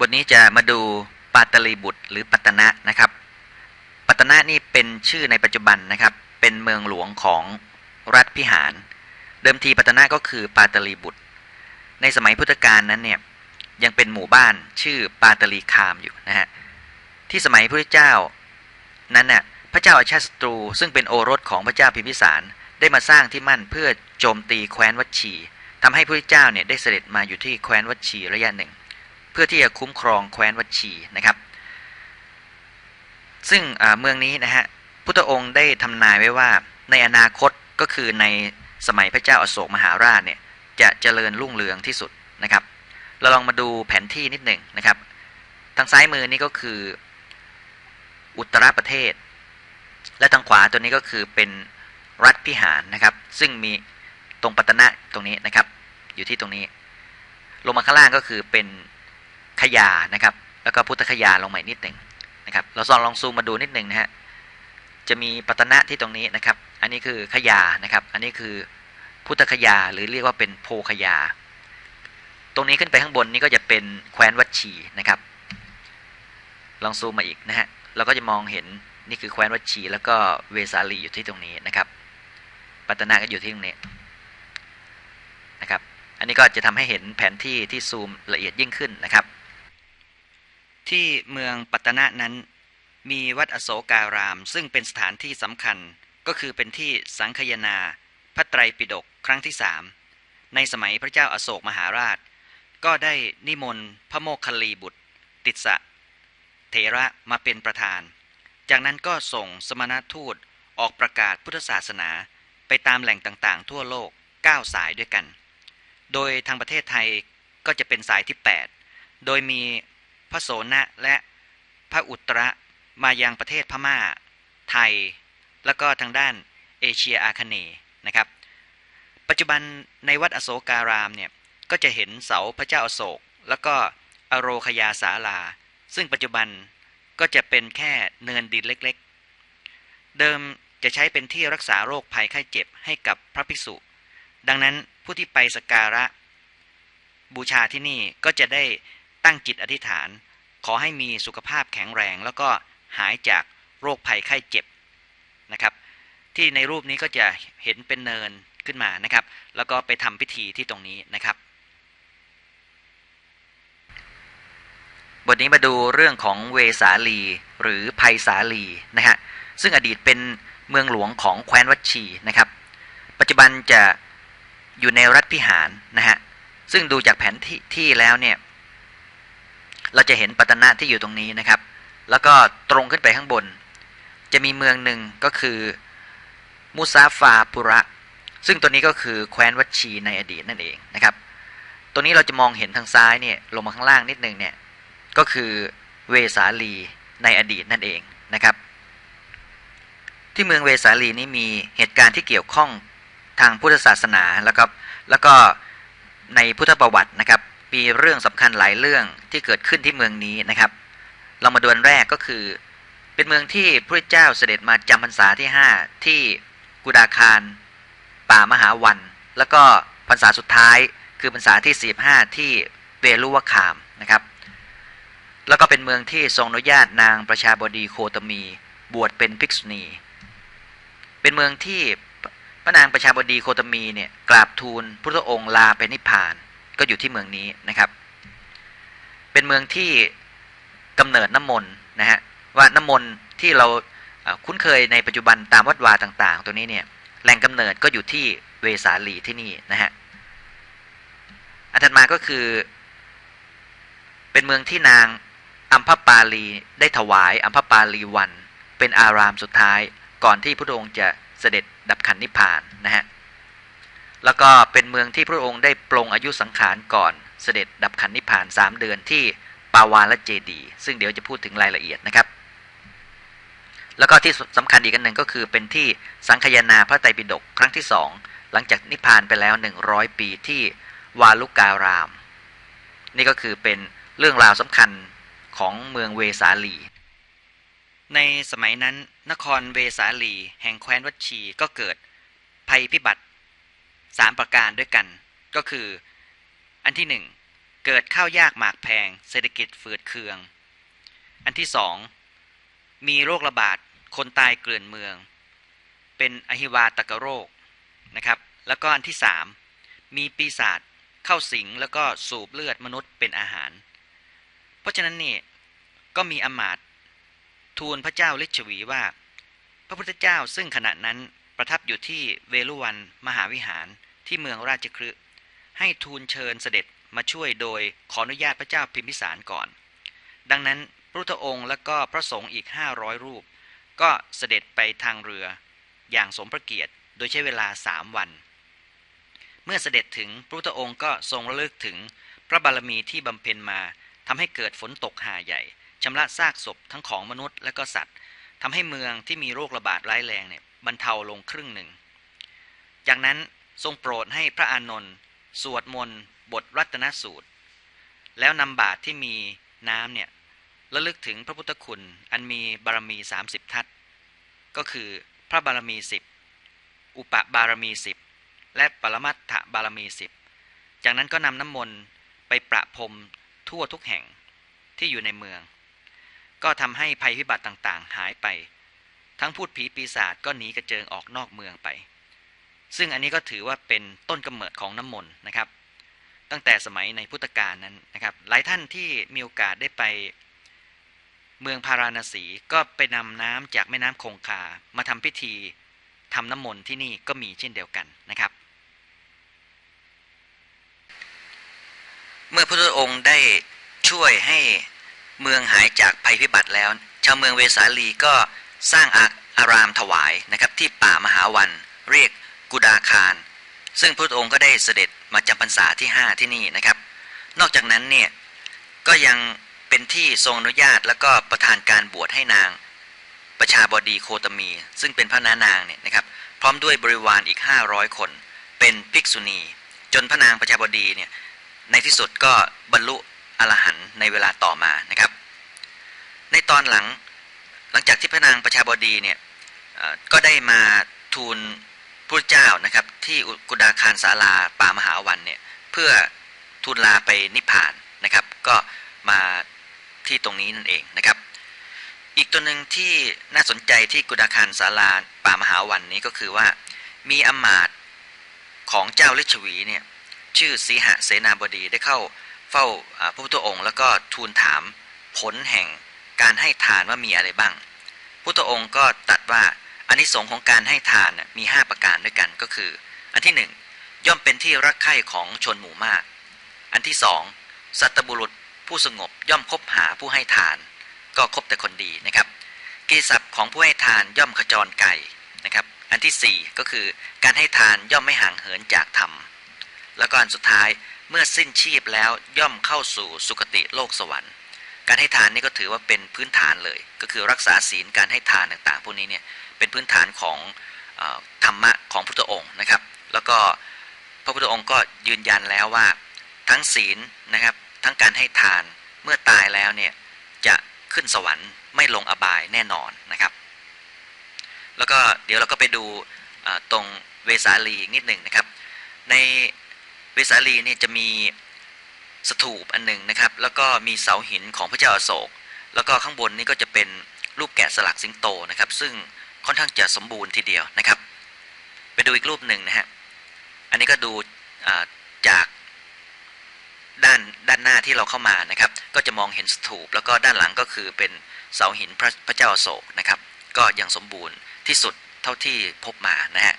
บทนี้จะมาดูปาตลีบุตรหรือปัตนะนะครับปัตนะนี่เป็นชื่อในปัจจุบันนะครับ เป็นเมืองหลวงของรัฐพิหาร เดิมทีปัตนะก็คือปาตลีบุตร ในสมัยพุทธกาลนั้นเนี่ยยังเป็นหมู่บ้านชื่อปาตลีคามอยู่นะฮะที่สมัยพระเจ้านั้นน่ะพระเจ้าอาชาศัตรู ซึ่งเป็นโอรสของพระเจ้าพิมพิสารได้มาสร้างที่มั่นเพื่อโจมตีแคว้นวัชชีทำให้พระเจ้าเนี่ยได้เสด็จมาอยู่ที่แคว้นวัชชีระยะหนึ่ง พื่อที่จะคุ้มครองแคว้นวัชีนะครับ ซึ่งเมืองนี้นะฮะพุทธองค์ได้ทำนายไว้ว่าในอนาคตก็คือในสมัยพระเจ้าอโศกมหาราชเนี่ยจะเจริญรุ่งเรืองที่สุดนะครับ เราลองมาดูแผนที่นิดหนึ่งนะครับ ทางซ้ายมือนี่ก็คืออุตรประเทศ และทางขวาตัวนี้ก็คือเป็นรัฐพิหารนะครับ ซึ่งมีตรงปัตตนะตรงนี้นะครับ อยู่ที่ตรงนี้ ลงมาข้างล่างก็คือเป็น ขยานะครับ แล้วก็พุทธขยาลงใหมานิดหนึ่งนะครับ เราลองลองซูมมาดูนิดหนึ่งนะฮะจะมีปัตนะที่ตรงนี้นะครับ อันนี้คือขยานะครับ อันนี้คือพุทธขยาหรือเรียกว่าเป็นโพขยา ตรงนี้ขึ้นไปข้างบนนี้ก็จะเป็นแคว้นวัชีนะครับ ลองซูมมาอีกนะฮะเราก็จะมองเห็นนี่คือแคว้นวัชีแล้วก็เวสาลีอยู่ที่ตรงนี้นะครับ ปัตนาก็อยู่ที่ตรงนี้นะครับ อันนี้ก็จะทำให้เห็นแผนที่ที่ซูมละเอียดยิ่งขึ้นนะครับ ที่เมืองปัตตนะนั้น มีวัดอโศการาม ซึ่งเป็นสถานที่สำคัญก็คือเป็นที่สังคยนา พระไตรปิฎกครั้งที่สามในสมัยพระเจ้าอาโศกมหาราช ก็ได้นิมนต์พระโมคคัลลีบุตร ติสะเถระมาเป็นประธาน จากนั้นก็ส่งสมณทูตออกประกาศพุทธศาสนาไปตามแหล่งต่างๆ ทั่วโลก 9 สายด้วยกัน โดยทางประเทศไทยก็จะเป็นสายที่ 8 โดยมี พระโสนะและพระอุตระมายังประเทศพม่า ไทย แล้วก็ทางด้านเอเชียอาคเนย์นะครับ ปัจจุบันในวัดอโศการามเนี่ยก็จะเห็นเสาพระเจ้าอโศก แล้วก็อโรคยาสาลา ซึ่งปัจจุบันก็จะเป็นแค่เนินดินเล็กๆ เดิมจะใช้เป็นที่รักษาโรคภัยไข้เจ็บให้กับพระภิกษุ ดังนั้นผู้ที่ไปสการะ บูชาที่นี่ก็จะได้ ตั้งจิตอธิษฐาน ขอให้มีสุขภาพแข็งแรง แล้วก็หายจากโรคภัยไข้เจ็บนะครับ ที่ในรูปนี้ก็จะเห็นเป็นเนินขึ้นมานะครับ แล้วก็ไปทำพิธีที่ตรงนี้นะครับ บทนี้มาดูเรื่องของเวสาลีหรือภัยสาลีนะฮะซึ่งอดีตเป็นเมืองหลวงของแคว้นวัชชีนะครับ ปัจจุบันจะอยู่ในรัฐพิหารนะฮะซึ่งดูจากแผนที่ที่แล้วเนี่ย เราจะเห็นปัตนะที่อยู่ตรงนี้นะครับ แล้วก็ตรงขึ้นไปข้างบน จะมีเมืองหนึ่งก็คือมุซาฟาปุระ ซึ่งตัวนี้ก็คือแคว้นวัชชีในอดีตนั่นเองนะครับ ตัวนี้เราจะมองเห็นทางซ้ายเนี่ยลงมาข้างล่างนิดนึงเนี่ยก็คือเวสาลีในอดีตนั่นเองนะครับ ที่เมืองเวสาลีนี้มีเหตุการณ์ที่เกี่ยวข้องทางพุทธศาสนาแล้วก็แล้วก็ในพุทธประวัตินะครับ มีเรื่องสำคัญหลายเรื่องที่เกิดขึ้นที่เมืองนี้นะครับ เรามาดูอันแรกก็คือ เป็นเมืองที่พระเจ้าเสด็จมาจำพรรษาที่ 5 ที่กุดาคาร ป่ามหาวัน แล้วก็พรรษาสุดท้ายคือพรรษาที่ 45 ที่เวลุวคามนะครับ แล้วก็เป็นเมืองที่ทรงอนุญาตนางประชาบดีโคตมี บวชเป็นภิกษุณี เป็นเมืองที่พระนางประชาบดีโคตมีเนี่ยกราบทูลพระองค์ลาไปนิพพาน ก็อยู่ที่เมืองนี้นะครับ เป็นเมืองที่กำเนิดน้ำมนต์นะฮะว่าน้ำมนต์ที่เราคุ้นเคยในปัจจุบันตามวัดวาต่าง ๆ ตัวนี้เนี่ยแหล่งกำเนิดก็อยู่ที่เวสาลีที่นี่นะฮะอันถัดมาก็คือ เป็นเมืองที่นางอัมพปาลีได้ถวายอัมพปาลีวัน เป็นอารามสุดท้ายก่อนที่พระองค์จะเสด็จดับขันนิพพานนะฮะ แล้วก็เป็นเมืองที่พระองค์ได้ปรงอายุสังขารก่อนเสด็จดับขันนิพพานสามเดือนที่ปาวาลเจดี ซึ่งเดี๋ยวจะพูดถึงรายละเอียดนะครับ แล้วก็ที่สำคัญอีกอันหนึ่งก็คือเป็นที่สังคยนาพระไตรปิฎกครั้งที่สองหลังจากนิพพานไปแล้วหนึ่งร้อยปีที่วาลุการาม นี่ก็คือเป็นเรื่องราวสำคัญของเมืองเวสาลี ในสมัยนั้นนครเวสาลี แห่งแคว้นวัชีก็เกิดภัยพิบัติ สามประการด้วยกัน ก็คือ อันที่หนึ่งเกิดข้าวยากหมากแพง เศรษฐกิจฝืดเคือง อันที่สองมีโรคระบาดคนตายเกลื่อนเมือง เป็นอหิวาตกโรคนะครับแล้วก็อันที่สามมีปีศาจเข้าสิงแล้วก็สูบเลือดมนุษย์เป็นอาหาร เพราะฉะนั้นนี่ก็มีอมาตทูลพระเจ้าลิชวีว่า พระพุทธเจ้าซึ่งขณะนั้น ประทับอยู่ที่เวลุวันมหาวิหารที่เมืองราชคฤห์ให้ทูลเชิญเสด็จมาช่วยโดยขออนุญาตพระเจ้าพิมพิสารก่อน ดังนั้นพระพุทธองค์และก็พระสงฆ์อีกห้าร้อยรูป ก็เสด็จไปทางเรือ อย่างสมพระเกียรติโดยใช้เวลาสามวัน เมื่อเสด็จถึงพระพุทธองค์ก็ทรงระลึกถึงพระบารมีที่บำเพ็ญมาทำให้เกิดฝนตกหาใหญ่ชำระซากศพทั้งของมนุษย์และก็สัตว์ ทำให้เมืองที่มีโรคระบาดร้ายแรงเนี่ยบรรเทาลงครึ่งหนึ่ง จากนั้นทรงโปรดให้พระอานนท์สวดมนต์บทรัตนสูตร แล้วนำบาตรที่มีน้ำเนี่ยระลึกถึงพระพุทธคุณ อันมีบารมี 30 ทัศก็คือพระบารมีสิบอุปบารมีสิบและปรมัตถบารมีสิบจากนั้นก็นำน้ำมนต์ไปประพรมทั่วทุกแห่งที่อยู่ในเมือง ก็ทำให้ภัยพิบัติต่างๆ หายไป ทั้งพูดผีปีศาจก็หนีกระเจิงออกนอกเมืองไป ซึ่งอันนี้ก็ถือว่าเป็นต้นกำเนิดของน้ำมนต์นะครับ ตั้งแต่สมัยในพุทธกาลนั้นนะครับ หลายท่านที่มีโอกาสได้ไป เมืองพาราณสีก็ไปนำน้ำจากแม่น้ำคงคามาทำพิธีทำน้ำมนต์ที่นี่ก็มีเช่นเดียวกันนะครับ เมื่อพระพุทธองค์ได้ช่วยให้ เมืองหายจากภัยพิบัติแล้ว ชาวเมืองเวสาลีก็สร้างอารามถวายนะครับที่ป่ามหาวันเรียกกุดาคาร ซึ่งพระองค์ก็ได้เสด็จมาจำพรรษาที่ 5 ที่นี่นะครับ นอกจากนั้นเนี่ยก็ยังเป็นที่ทรงอนุญาตแล้วก็ประทานการบวชให้นาง ประชาบดีโคตมี ซึ่งเป็นพระนานางเนี่ยนะครับ พร้อมด้วยบริวารอีก 500 คน เป็นภิกษุณี จนพระนางประชาบดีเนี่ยในที่สุดก็บรรลุอรหันต์ในเวลาต่อมานะครับ ตอนหลัง หลังจากที่พระนางประชาบดีเนี่ยก็ได้มาทูลพระเจ้านะครับ ที่กุดาคารศาลาป่ามหาวันเนี่ยเพื่อทูลลาไปนิพพานนะครับ ก็มาที่ตรงนี้นั่นเองนะครับ อีกตัวหนึ่งที่น่าสนใจที่กุดาคารศาลาป่ามหาวันนี้ก็คือว่ามีอมาตของเจ้าฤชวีเนี่ยชื่อสีหะเสนาบดีได้เข้าเฝ้าพระพุทธองค์ แล้วก็ทูลถามผลแห่ง การให้ทานว่ามีอะไรบ้าง พุทธองค์ก็ตัดว่าอันนี้สงของการให้ทานมี 5 ประการด้วยกันก็คือ อันที่หนึ่งย่อมเป็นที่รักใคร่ของชนหมู่มาก อันที่สองสัตบุรุษผู้สงบย่อมคบหาผู้ให้ทาน ก็คบแต่คนดีนะครับกิศัพท์ของผู้ให้ทานย่อมขจรไก่นะครับ อันที่ 4 ก็คือการให้ทานย่อมไม่ห่างเหินจากธรรม แล้วก็อันสุดท้ายเมื่อสิ้นชีพแล้วย่อมเข้าสู่สุคติโลกสวรรค์ การให้ทานนี่ก็ถือว่าเป็นพื้นฐานเลย ก็คือรักษาศีลการให้ทานต่างๆ พวกนี้เนี่ยเป็นพื้นฐานของอธรรมะของพุทธองค์นะครับ แล้วก็พระพุทธองค์ก็ยืนยันแล้วว่าทั้งศีลนะครับทั้งการให้ทานเมื่อตายแล้วเนี่ยจะขึ้นสวรรค์ไม่ลงอบายแน่นอนนะครับ แล้วก็เดี๋ยวเราก็ไปดูตรงเวสาลีนิดหนึ่งนะครับ ในเวสาลีนี่จะมี สถูปอันหนึ่งนะครับ แล้วก็มีเสาหินของพระเจ้าอโศก แล้วก็ข้างบนนี้ก็จะเป็นรูปแกะสลักสิงโตนะครับ ซึ่งค่อนข้างจะสมบูรณ์ทีเดียวนะครับ ไปดูอีกรูปหนึ่งนะฮะอันนี้ก็ดูจากด้านด้านหน้าที่เราเข้ามานะครับ ก็จะมองเห็นสถูป แล้วก็ด้านหลังก็คือเป็นเสาหินพระพระเจ้าโศกนะครับ ก็ยังสมบูรณ์ที่สุดเท่าที่พบมานะฮะ